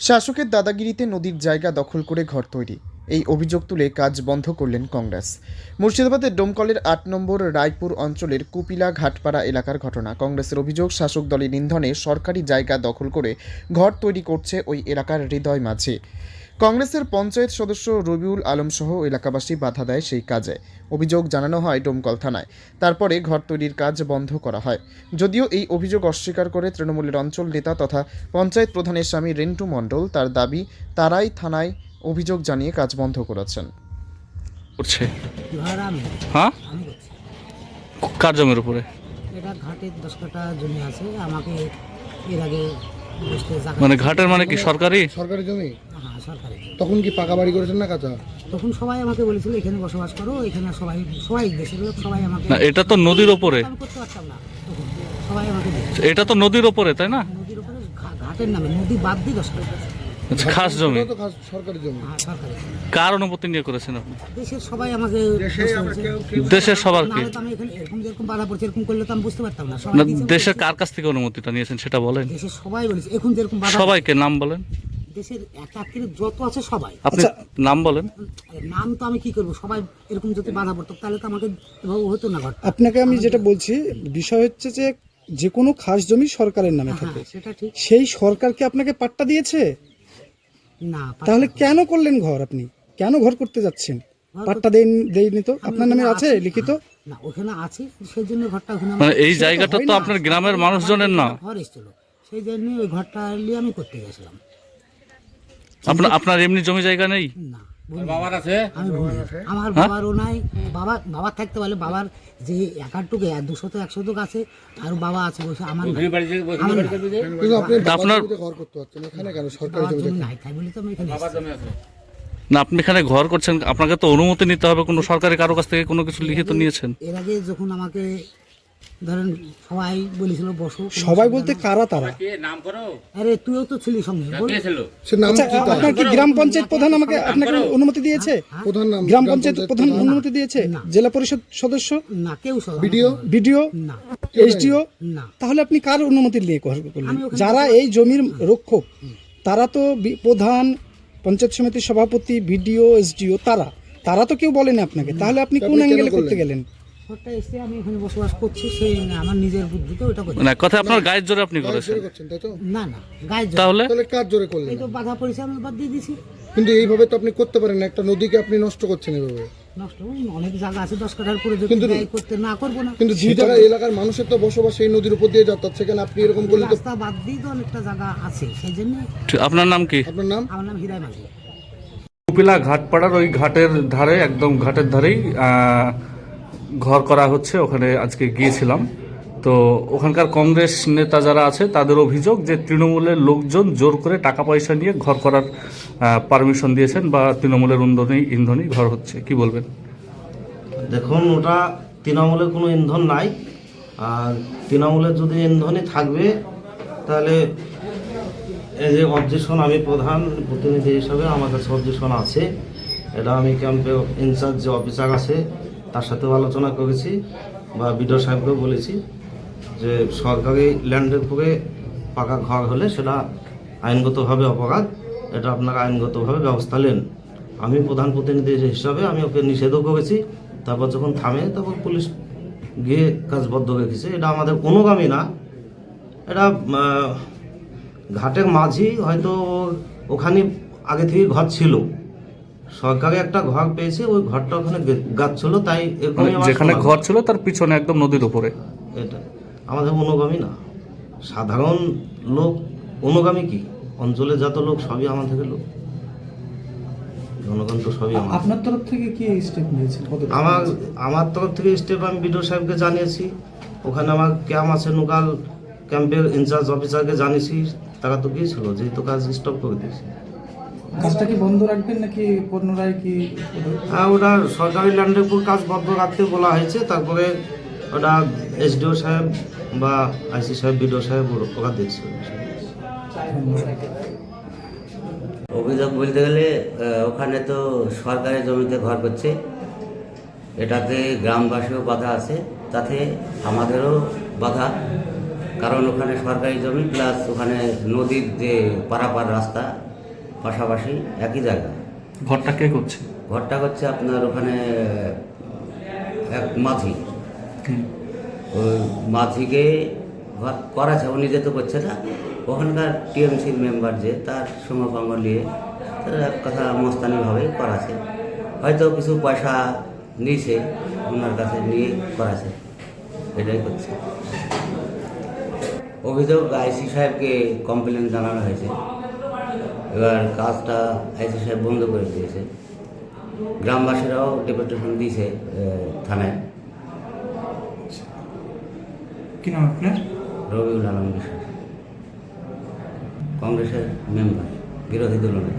শাসকের দাদাগিরিতে নদীর জায়গা দখল করে ঘর তৈরি। এই অভিযোগ তুলে কাজ বন্ধ করলেন কংগ্রেস। মুর্শিদাবাদের ডোমকলের আট নম্বর রায়পুর অঞ্চলের কুপিলা ঘাটপাড়া এলাকার ঘটনা। কংগ্রেসের অভিযোগ, শাসক দলের নিন্ধনে সরকারি জায়গা দখল করে ঘর তৈরি করছে ওই এলাকার হৃদয় মাঝে। কংগ্রেসের পঞ্চায়েত সদস্য রবিউল আলম সহ এলাকাবাসী বাধা দেয় সেই কাজে। অভিযোগ জানানো হয় ডোমকল থানায়। তারপরে ঘর তৈরির কাজ বন্ধ করা হয়। যদিও এই অভিযোগ অস্বীকার করে তৃণমূলের অঞ্চল নেতা তথা পঞ্চায়েত প্রধানের স্বামী রেন্টু মণ্ডল তার দাবি তারাই থানায় অভিযোগ জানিয়ে কাজ বন্ধ করেছেন। করছে। হ্যাঁ? কার জমির উপরে? এটা ঘাটের দশ কাটা জমি আছে। আমাকে এর আগে মানে ঘাটের মানে কি সরকারি? সরকারি জমি? হ্যাঁ সরকারি তখন কি পাকা বাড়ি করেছেন না কাঁচা? তখন সবাই আমাকে বলেছিল এখানে বসবাস করো এখানে সবাই সবাই দেশের লোক সবাই আমাকে না এটা তো নদীর ওপরে। আমি করতে পারতাম না। তখন সবাই আমাকে এটা তো নদীর ওপরে তাই না? নদীর উপরে ঘাটের নামে নদী বাদ দিয়ে দশ খাস জমি? তো খাস সরকারি জমি। হ্যাঁ সরকারি। জমি। কার অনুমতি নিয়ে করেছেন আপনি? দেশের সবাই আমাকে দেশের সবার কি? তো আমি এখানে এরকম যেরকম বাধা পড়ছে এরকম করলে তো আমি বুঝতে পারতাম না। না দেশের কার কাছ থেকে অনুমতিটা নিয়েছেন সেটা বলেন। দেশের সবাই বলেছে এখন যেরকম বাধা সবাইকে নাম বলেন। দেশের একাত্তরে যত আছে সবাই। আপনি নাম বলেন। নাম তো আমি কি করব? সবাই এরকম যদি বাধা পড়তো তাহলে তো আমাকে এভাবে হতো না ঘরটা। আপনাকে আমি যেটা বলছি বিষয় হচ্ছে যে যে কোনো খাস জমি সরকারের নামে হ্যাঁ থাকে। সেটা ঠিক। সেই সরকারকে আপনাকে পাট্টা দিয়েছে? না তাহলে কেন করলেন ঘর আপনি? কেন ঘর করতে যাচ্ছেন? পাট্টা দেন দেয়নি তো? আপনার নামে আছে লিখিত? না ওখানে আছে সেই জন্য ঘরটা ওখানে মানে এই জায়গাটা তো আপনার গ্রামের মানুষজনের না। ঘর এসেছিল। সেই জন্য ওই ঘরটা নিয়ে আমি করতে গেছিলাম। আপনার আপনার এমনি জমি জায়গা নেই? না। বাবার আছে? আমার বাবারও নাই। বাবা বাবার থাকতে পারলে বাবার যে একারটুকু দুশো তো একশো টুকু আছে আর বাবা আছে বসে আমার নাই। আমার নাই। কিন্তু আপনি তা বাবার আপনার- ঘর করতে পারছেন। এখানে কেন সরকারি জমি নাই তাই বলে তো আমি এখানে না আপনি এখানে ঘর করছেন আপনাকে তো অনুমতি নিতে হবে কোনো সরকারি কারও কাছ থেকে কোনো কিছু লিখিত নিয়েছেন? এর আগে যখন আমাকে ধরেন সবাই বলেছিল বসো সবাই বলতে কারা তারা? আরে তুইও তো ছিলি সঙ্গে সে নাম আচ্ছা কি আপনার কি গ্রাম পঞ্চায়েত প্রধান আমাকে আপনাকে অনুমতি দিয়েছে? প্রধান নাম গ্রাম পঞ্চায়েত প্রধান অনুমতি দিয়েছে? জেলা পরিষদ সদস্য? না কেউ বিডিও? না। এসডিও? না। তাহলে আপনি কার অনুমতি নিয়ে করলেন যারা এই জমির রক্ষক তারা তো প্রধান পঞ্চায়েত সমিতির সভাপতি বিডিও এসডিও তারা? তারা তো কেউ বলেনি আপনাকে। তাহলে আপনি কোন অ্যাঙ্গেলে করতে গেলেন? ঘরটা এসে আমি এখানে বসবাস করছি সেই আমার নিজের বুদ্ধিতে ওটা করি মানে কথা আপনার গায়ের জোরে আপনি করেছেন। করছেন তাই তো? না না গায়ের জোর। তাহলে? তাহলে কাজ জোরে করলেন? এই তো বাধা পড়েছে আমি বাদ দিয়ে দিছি। কিন্তু এইভাবে তো আপনি করতে পারেন না একটা নদীকে আপনি নষ্ট করছেন এইভাবে নষ্ট অনেক জায়গা আছে দশ কাঠার করে যদি কিন্তু- ব্যয় করতে না করব না। কিন্তু যে জায়গায় এলাকার মানুষের তো বসবাস এই নদীর উপর দিয়ে যাতায়াত সেখানে আপনি এরকম করলে তো রাস্তা বাদ দিয়ে তো অনেকটা জায়গা আছে সেই জন্য আপনার নাম কি? আপনার নাম? আমার নাম হীরাই মাঝি কুপিলা ঘাটপাড়ার ওই ঘাটের ধারে একদম ঘাটের ধারেই আহ, ঘর করা হচ্ছে, ওখানে আজকে গিয়েছিলাম। তো ওখানকার কংগ্রেস নেতা যারা আছে, তাদের অভিযোগ যে তৃণমূলের লোকজন জোর করে টাকা পয়সা নিয়ে ঘর করার পারমিশন দিয়েছেন বা তৃণমূলের ইন্ধনেই ইন্ধনই ঘর হচ্ছে। কি বলবেন? দেখুন, ওটা তৃণমূলের কোনো ইন্ধন নাই। আর তৃণমূলের যদি ইন্ধনই থাকবে, তাহলে এই যে অবজেকশন আমি প্রধান প্রতিনিধি হিসাবে আমার কাছে অবজেকশন আছে। এটা আমি ক্যাম্পে ইনচার্জ যে অফিসার আছে তার সাথেও আলোচনা করেছি বা বিডিও সাহেবকেও বলেছি যে সরকারি ল্যান্ডের উপরে পাকা ঘর হলে সেটা আইনগতভাবে অপরাধ, এটা আপনারা আইনগতভাবে ব্যবস্থা নেন। আমি প্রধান প্রতিনিধি হিসাবে আমি ওকে নিষেধও করেছি, তারপর যখন থামে তারপর পুলিশ গিয়ে কাজবদ্ধ রেখেছে। এটা আমাদের অনুগামী না। এটা ঘাটের মাঝি হয়তো ওখানে আগে থেকে ঘর ছিল। সরকারি একটা ঘর পেয়েছে ওই ঘরটা ওখানে গে- গাছ ছিল তাই মানে আমার যেখানে ঘর ছিল তার পিছনে একদম নদীর উপরে। এটা। আমাদের অনুগামী না। সাধারণ লোক অনুগামী কি? অঞ্চলে যত লোক সবই আমার থেকে লোক। জনগণ তো সবই আমার। আপনার তরফ থেকে কি স্টেপ নিয়েছেন? আমার আমার তরফ থেকে স্টেপ আমি বিডিও সাহেবকে জানিয়েছি। ওখানে আমার ক্যাম্প আছে নোকাল ক্যাম্পের ইনচার্জ অফিসারকে জানিয়েছি। তারা তো গিয়েছিল যেহেতু কাজ স্টপ করে দিয়েছে। কাজটা কি বন্ধ রাখবেন নাকি পুনরায় কি? হ্যাঁ ওটা সরকারি ল্যান্ডের উপর কাজ বন্ধ রাখতে বলা হয়েছে তারপরে ওটা এসডিও সাহেব বা আইসি সাহেব বিডিও সাহেব ওর- ওরা দেখছে অভিযোগ বলতে গেলে ওখানে তো সরকারি জমিতে ঘর করছে। এটাতে গ্রামবাসীও বাধা আছে তাতে আমাদেরও বাধা। কারণ ওখানে সরকারি জমি প্লাস ওখানে নদীর যে পারাপার রাস্তা পাশাপাশি একই জায়গা। ঘরটা কে করছে? ঘরটা হচ্ছে আপনার ওখানে এক মাঝি। ওই মাঝিকে ঘর করাছে ও নিজে তো করছে না। ওখানকার টিএমসির মেম্বার যে তার সঙ্গ নিয়ে তার এক কথা মস্তানিভাবে করাছে। হয়তো কিছু পয়সা নিয়েছে ওনার কাছে নিয়ে করাছে। এটাই করছে। অভিযোগ আইসি সাহেবকে কমপ্লেন জানানো হয়েছে। এবার কাজটা আইসি সাহেব বন্ধ করে দিয়েছে। গ্রামবাসীরাও ডেপুটেশন দিয়েছে থানায়। কি নাম আপনার? রবিউল আলম বিশ্বাস। কংগ্রেসের মেম্বার বিরোধী দলনেতা।